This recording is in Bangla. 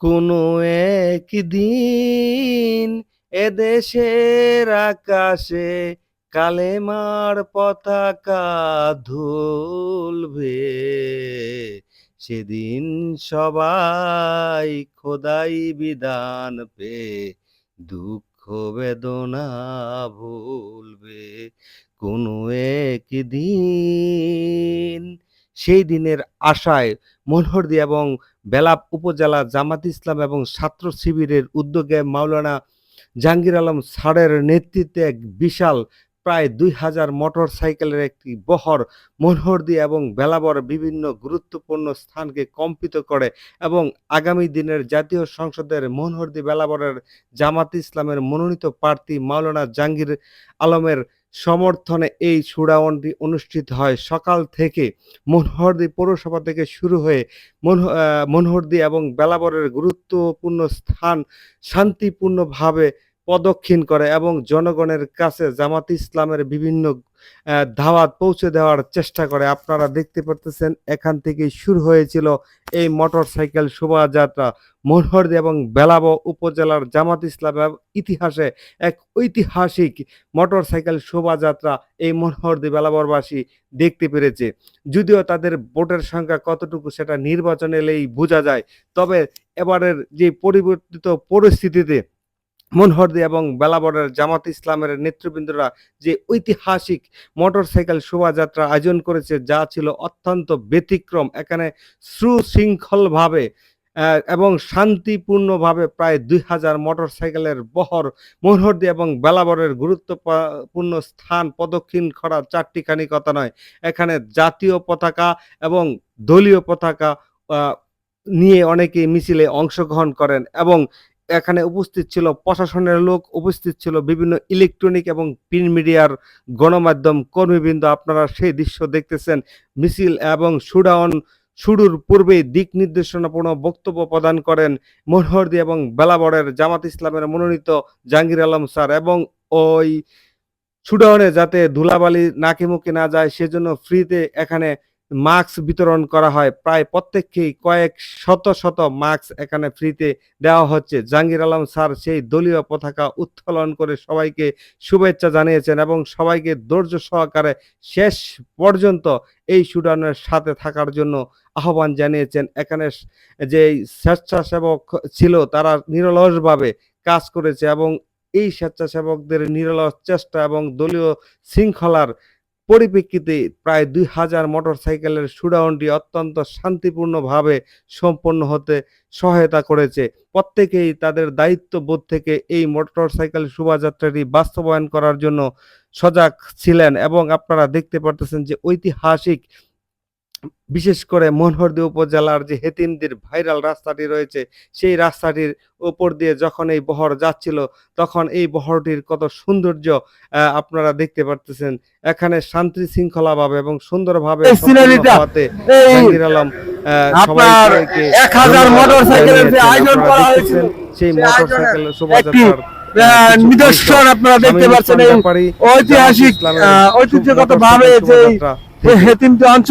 কোনো একদিন এদেশের আকাশে কালেমার পতাকা ধুলবে। সেদিন সবাই খোদাই বিধান পে দুঃখ বেদনা ভুলবে। কোনো একদিন সেই দিনের আশায় মনোহরদী এবং বেলাপ উপজেলা জামাত ইসলাম এবং ছাত্র শিবিরের উদ্যোগে মাওলানা জাহাঙ্গীর আলম স্যারের নেতৃত্বে এক বিশাল প্রায় দুই হাজার মোটর সাইকেলের একটি বহর মনোহরদী এবং বেলাবর বিভিন্ন গুরুত্বপূর্ণ স্থানকে কম্পিত করে এবং আগামী দিনের জাতীয় সংসদের মনোহরদী বেলাবরের জামাত ইসলামের মনোনীত প্রার্থী মাওলানা জাহাঙ্গীর আলমের সমর্থনে এই চূড়াওয়ানটি অনুষ্ঠিত হয়। সকাল থেকে মনোহরদি পৌরসভা থেকে শুরু হয়ে মনোহরদি এবং বেলাবরের গুরুত্বপূর্ণ স্থান শান্তিপূর্ণভাবে প্রদক্ষিণ করে এবং জনগণের কাছে জামাত ইসলামের বিভিন্ন ধাওয়াত পৌঁছে দেওয়ার চেষ্টা করে। আপনারা দেখতে পারতেছেন, এখান থেকে শুরু হয়েছিল এই মোটর সাইকেল শোভাযাত্রা। মনোহরদী এবং বেলাব উপজেলার জামাত ইসলামের ইতিহাসে এক ঐতিহাসিক মোটর সাইকেল শোভাযাত্রা এই মনোহরদী বেলাবরবাসী দেখতে পেরেছে। যদিও তাদের ভোটের সংখ্যা কতটুকু সেটা নির্বাচন এলেই বোঝা যায়, তবে এবারের যে পরিবর্তিত পরিস্থিতিতে মনোহরদী এবং বেলাবরের জামাত ইসলামের নেতৃবৃন্দরা যে ঐতিহাসিক মোটরসাইকেল শোভাযাত্রা আয়োজন করেছে, যা ছিল অত্যন্ত ব্যতিক্রম। এখানে সুশৃঙ্খলভাবে এবং শান্তিপূর্ণভাবে প্রায় দুই হাজার মোটরসাইকেলের বহর মনোহরদী এবং বেলাবরের গুরুত্বপূর্ণ স্থান প্রদক্ষিণ করা চারটিখানি কথা নয়। এখানে জাতীয় পতাকা এবং দলীয় পতাকা নিয়ে অনেকে মিছিলে অংশগ্রহণ করেন এবং এখানে উপস্থিত ছিল প্রশাসনের লোক, উপস্থিত ছিল বিভিন্ন ইলেকট্রনিক এবং প্রিন্ট মিডিয়ার গণমাধ্যম কর্মীবৃন্দ। আপনারা সেই দৃশ্য দেখতেছেন। মিছিল এবং সুডাউন শুরুর পূর্বেই দিক নির্দেশনাপূর্ণ বক্তব্য প্রদান করেন মনোহরদী এবং বেলাবরের জামাত ইসলামের মনোনীত জাহাঙ্গীর আলম স্যার এবং ওই সুডাউনে যাতে ধুলাবালি নাকে মুখে না যায়, সেজন্য ফ্রিতে এখানে মাস্ক বিতরণ করা হয়। প্রায় প্রত্যেককেই কয়েক শত শত মাস্ক এখানে ফ্রিতে দেওয়া হচ্ছে। জাহাঙ্গীর আলম স্যার সেই দলীয় পতাকা উত্তোলন করে সবাইকে শুভেচ্ছা জানিয়েছেন এবং সবাইকে ধৈর্য সহকারে শেষ পর্যন্ত এই শুডাউনের সাথে থাকার জন্য আহ্বান জানিয়েছেন। এখানে যে স্বেচ্ছাসেবক ছিল তারা নিরলসভাবে কাজ করেছে এবং এই স্বেচ্ছাসেবকদের নিরলস চেষ্টা এবং দলীয় শৃঙ্খলার পরিপ্রেক্ষিতে প্রায় দুই হাজার মোটরসাইকেলের সুডাউনটি অত্যন্ত শান্তিপূর্ণভাবে সম্পন্ন হতে সহায়তা করেছে। প্রত্যেকেই তাদের দায়িত্ববোধ থেকে এই মোটরসাইকেল শোভাযাত্রাটি বাস্তবায়ন করার জন্য সজাগ ছিলেন এবং আপনারা দেখতে পারতেছেন যে ঐতিহাসিক বিশেষ করে মনোহরদী উপজেলার যে হেতিমদির ভাইরাল রাস্তাটি রয়েছে সেই রাস্তাটির উপর দিয়ে যখন এই বহর যাচ্ছিল তখন এই বহরটির কত সৌন্দর্য আপনারা দেখতে পারতেছেন। এখানে শান্তি শৃঙ্খলাভাবে এবং সুন্দরভাবে আলম আহ, আপনার এক হাজার ধন্যবাদ মোটরসাইকেলের আয়োজন করা দেখতেছেন সেই মোটরসাইকেল শোভাযাত্রার নিদর্শন আপনারা দেখতে পাচ্ছেন ঐতিহাসিক ঐতিহ্যগত ভাবে যে হেতিমটি অঞ্চল